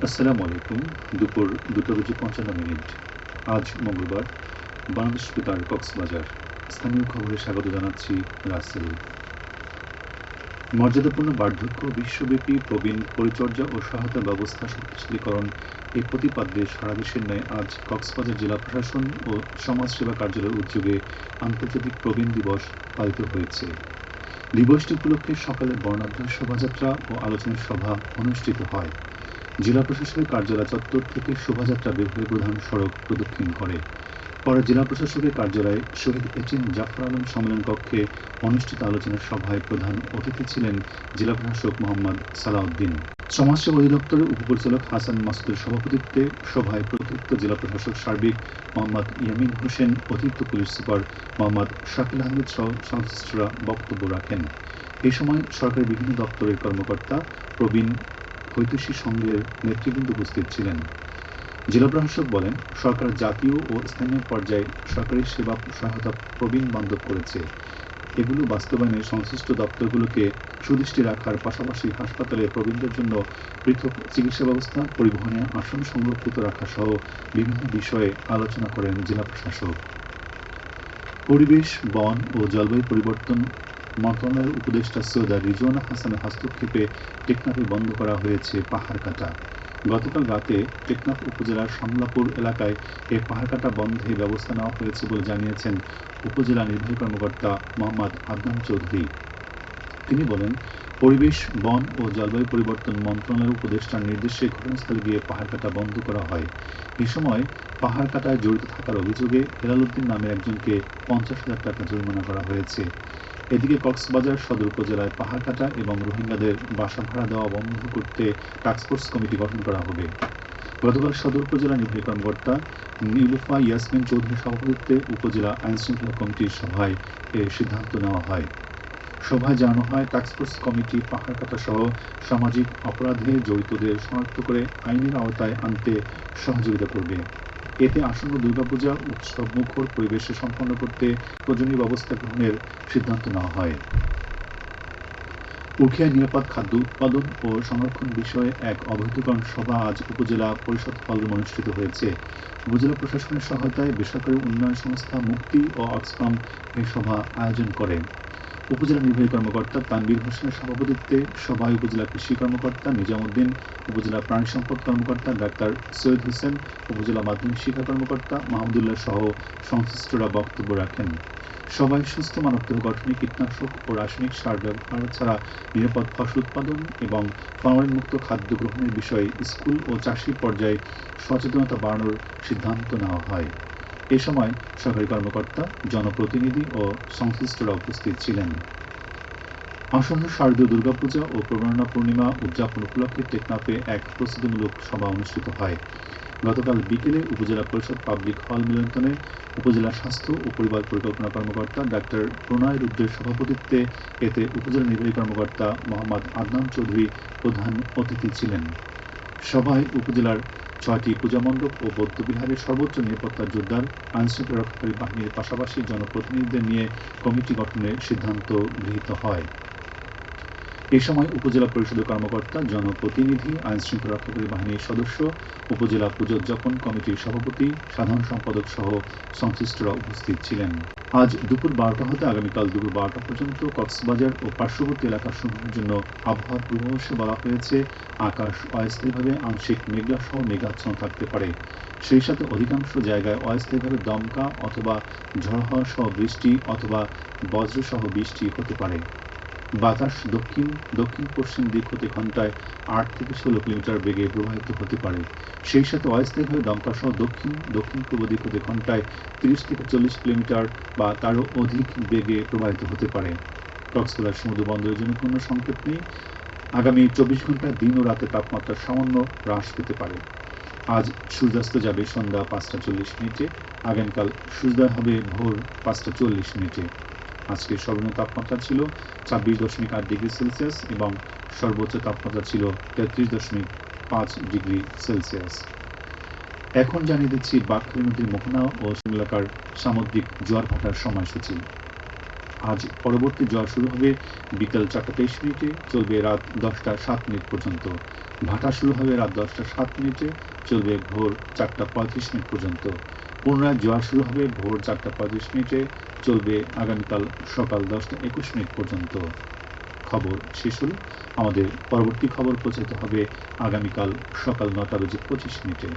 আসসালামু আলাইকুম। দুপুর দুটো বেজে পঞ্চান্ন মিনিট। আজ মঙ্গলবার বাংলাদেশ বেতার কক্সবাজার। স্থানীয় খবরে স্বাগত জানাচ্ছি রাসেল। মর্যাদাপূর্ণ বার্ধক্য, বিশ্বব্যাপী প্রবীণ পরিচর্যা ও সহায়তা ব্যবস্থা শক্তিশালীকরণ এই প্রতিপাদ্যে সারা দেশের ন্যায় আজ কক্সবাজার জেলা প্রশাসন ও সমাজসেবা কার্যালয়ের উদ্যোগে আন্তর্জাতিক প্রবীণ দিবস পালিত হয়েছে। দিবসটি উপলক্ষে সকালে বর্ণাঢ্য শোভাযাত্রা ও আলোচনা সভা অনুষ্ঠিত হয়। জেলা প্রশাসনের কার্যালয় চত্বর থেকে শোভাযাত্রা বের হয়ে প্রধান সড়ক প্রদক্ষিণ করে। পরে জেলা প্রশাসকের কার্যালয়ে শহীদ এচিন জাফর আলম সম্মেলন কক্ষে অনুষ্ঠিত আলোচনা সভায় প্রধান অতিথি ছিলেন জেলা প্রশাসক মোহাম্মদ সালাউদ্দিন। সমাজসেবা অধিদপ্তরের উপপরিচালক হাসান মাসুদের সভাপতিত্বে সভায় প্রতিরিক্ত জেলা প্রশাসক সার্বিক মোহাম্মদ ইয়ামিন হোসেন, অতিরিক্ত পুলিশ সুপার মোহাম্মদ শাকিল আহমেদ সহ সংশ্লিষ্টরা বক্তব্য রাখেন। এ সময় সরকারের বিভিন্ন দপ্তরের কর্মকর্তা প্রবীণ হৈতৈষী সংঘের নেতৃবৃন্দ উপস্থিত ছিলেন। জেলা প্রশাসক বলেন, সরকার জাতীয় ও স্থানীয় পর্যায়ে সরকারি সেবা সহায়তা প্রবীণ বান্ধব করেছে। এগুলো বাস্তবায়নে সংশ্লিষ্ট দপ্তরগুলোকে সুদৃষ্টি রাখার পাশাপাশি হাসপাতালে প্রবীণদের জন্য পৃথক চিকিৎসা ব্যবস্থা পরিবহনে আসন সংরক্ষিত রাখা সহ বিভিন্ন বিষয়ে আলোচনা করেন জেলা প্রশাসক। পরিবেশ, বন ও জলবায়ু পরিবর্তন মন্ত্রণালয়ের উপদেষ্টা সৈয়দা রিজওয়ানা হাসানের হস্তক্ষেপে টেকনাফে বন্ধ করা হয়েছে পাহাড় কাটা। গতকাল রাতে টেকনাফ উপজেলার সামলাপুর এলাকায় এই পাহাড় কাটা বন্ধে ব্যবস্থা নেওয়া হয়েছে বলে জানিয়েছেন উপজেলা নির্বাহী কর্মকর্তা মোহাম্মদ আদনান চৌধুরী। তিনি বলেন, পরিবেশ, বন ও জলবায়ু পরিবর্তন মন্ত্রণালয়ের উপদেষ্টার নির্দেশে ঘটনাস্থলে গিয়ে পাহাড় কাটা বন্ধ করা হয়। এ সময় পাহাড় কাটায় জড়িত থাকার অভিযোগে হেলালুদ্দিন নামের একজনকে পঞ্চাশ হাজার টাকা জরিমানা করা হয়েছে। এদিকে কক্সবাজার সদর উপজেলায় পাহাড় কাটা এবং রোহিঙ্গাদের বাসা ভাড়া দেওয়া বন্ধ করতে টাস্কফোর্স কমিটি গঠন করা হবে। গতকাল সদর উপজেলা নির্বাহী কর্মকর্তা নীলুফা ইয়াসমিন চৌধুরীর সভাপতিত্বে উপজেলা আইনশৃঙ্খলা কমিটির সভায় এ সিদ্ধান্ত নেওয়া হয়। সভায় জানানো হয় টাস্কফোর্স কমিটি পাহাড় কাটা সহ সামাজিক অপরাধে জড়িতদের শনাক্ত করে আইনের আওতায় আনতে সহযোগিতা করবে। এতে আসন্ন দুর্গাপূজা উৎসব মুখর পরিবেশে সম্পন্ন করতে প্রয়োজনীয় ব্যবস্থা গ্রহণের সিদ্ধান্ত নেওয়া হয়। উখিয়া নিরাপদ খাদ্য উৎপাদন ও সংরক্ষণ বিষয়ে এক অবহিতকরণ সভা আজ উপজেলা পরিষদ হলরুম অনুষ্ঠিত হয়েছে। উপজেলা প্রশাসনের সহায়তায় বেসরকারি উন্নয়ন সংস্থা মুক্তি ও অক্সফাম এই সভা আয়োজন করে। উপজেলা নির্বাহী কর্মকর্তা তানবীর হোসেনের সভাপতিত্বে সভায় উপজেলা কৃষি কর্মকর্তা নিজামুদ্দিন, উপজেলা প্রাণী সম্পদ কর্মকর্তা ডাক্তার সৈয়দ হোসেন, উপজেলা মাধ্যমিক শিক্ষা কর্মকর্তা মাহমুদুল্লাহ সহ সংশ্লিষ্টরা বক্তব্য রাখেন। সবাই সুস্থ মানবদেহ গঠনে কীটনাশক ও রাসায়নিক সার ব্যবহার ছাড়া নিরাপদ ফসল উৎপাদন এবং ফরমালিন মুক্ত খাদ্য গ্রহণের বিষয়ে স্কুল ও চাষি পর্যায়ে সচেতনতা বাড়ানোর সিদ্ধান্ত নেওয়া হয়। এ সময় সরকারি কর্মকর্তা, জনপ্রতিনিধি ও সংশ্লিষ্টরা উপস্থিত ছিলেন। আসন্ন শারদীয় দুর্গাপূজা ও প্রবণনা পূর্ণিমা উদযাপন উপলক্ষে টেকনাফে এক প্রস্তুতিমূলক সভা অনুষ্ঠিত হয়। গতকাল বিকেলে উপজেলা পরিষদ পাবলিক হল মিলনায়তনে উপজেলা স্বাস্থ্য ও পরিবার পরিকল্পনা কর্মকর্তা ডাক্তার প্রণয় রুদ্রের সভাপতিত্বে এতে উপজেলা নির্বাহী কর্মকর্তা মোহাম্মদ আদনান চৌধুরী প্রধান অতিথি ছিলেন। সভায় উপজেলার ছয়টি পূজা মণ্ডপ ও বৌদ্ধবিহারের সর্বোচ্চ নিরাপত্তা জোরদার, আইনশৃঙ্খলা রক্ষাকারী বাহিনীর পাশাপাশি জনপ্রতিনিধিদের নিয়ে কমিটি গঠনের সিদ্ধান্ত গৃহীত হয়। এ সময় উপজেলা পরিষদের কর্মকর্তা, জনপ্রতিনিধি আইন শৃঙ্খলা রক্ষাকারী বাহিনীর সদস্য, উপজেলা পুজোদ্যাপন কমিটির সভাপতি, সাধারণ সম্পাদক সহ সংশ্লিষ্টরা উপস্থিত ছিলেন। আজ দুপুর বারোটা হতে আগামীকাল দুপুর বারোটা পর্যন্ত কক্সবাজার ও পার্শ্ববর্তী এলাকাসমূহের জন্য আবহাওয়ার পূর্বাভাসে বলা হয়েছে। আকাশ অস্থায়ীভাবে আংশিক মেঘলা সহ মেঘাচ্ছন্ন থাকতে পারে। সেই সাথে অধিকাংশ জায়গায় অস্থায়ীভাবে দমকা অথবা ঝড় হওয়া সহ বৃষ্টি অথবা বজ্রসহ বৃষ্টি হতে পারে। বাতাস দক্ষিণ দক্ষিণ পশ্চিম দিক হতে ঘন্টায় আট থেকে ষোলো কিলোমিটার বেগে প্রবাহিত হতে পারে। সেই সাথে অস্থায়ীভাবে দমকা সহ দক্ষিণ দক্ষিণ পূর্ব দিক হতে ঘন্টায় তিরিশ থেকে চল্লিশ কিলোমিটার বা তারও অধিক বেগে প্রবাহিত হতে পারে। কক্সবাজার সমুদ্র বন্দরের জন্য কোনো সংকেত নেই। আগামী চব্বিশ ঘন্টায় দিন ও রাতে তাপমাত্রা সামান্য হ্রাস পেতে পারে। আজ সূর্যাস্ত যাবে সন্ধ্যা পাঁচটা চল্লিশ মিনিটে, আগামীকাল সূর্যোদয় হবে ভোর পাঁচটা চল্লিশ মিনিটে। আজকের সর্বনিম্ন তাপমাত্রা ছিল ছাব্বিশ দশমিক আট ডিগ্রি সেলসিয়াস এবং সর্বোচ্চ তাপমাত্রা ছিল তেত্রিশ দশমিক পাঁচ ডিগ্রি সেলসিয়াস। এখন জানিয়ে দিচ্ছি বাঘখালী নদীর মোহনা ও এলাকার সামুদ্রিক জোয়ার ভাটার সময়সূচি। আজ পরবর্তী জোয়ার শুরু হবে বিকাল চারটা তেইশ মিনিটে, চলবে রাত দশটা সাত মিনিট পর্যন্ত। ভাটা শুরু হবে রাত দশটা সাত মিনিটে, চলবে ভোর চারটা পঁয়ত্রিশ মিনিট পর্যন্ত। পুনরায় জোয়ার শুরু হবে ভোর চারটা পঁয়ত্রিশ মিনিটে চলবে আগামীকাল সকাল দশটা একুশ মিনিট পর্যন্ত। খবর শেষ হল। আমাদের পরবর্তী খবর প্রচারিত হবে আগামীকাল সকাল নটা বেজে পঁচিশ মিনিটে।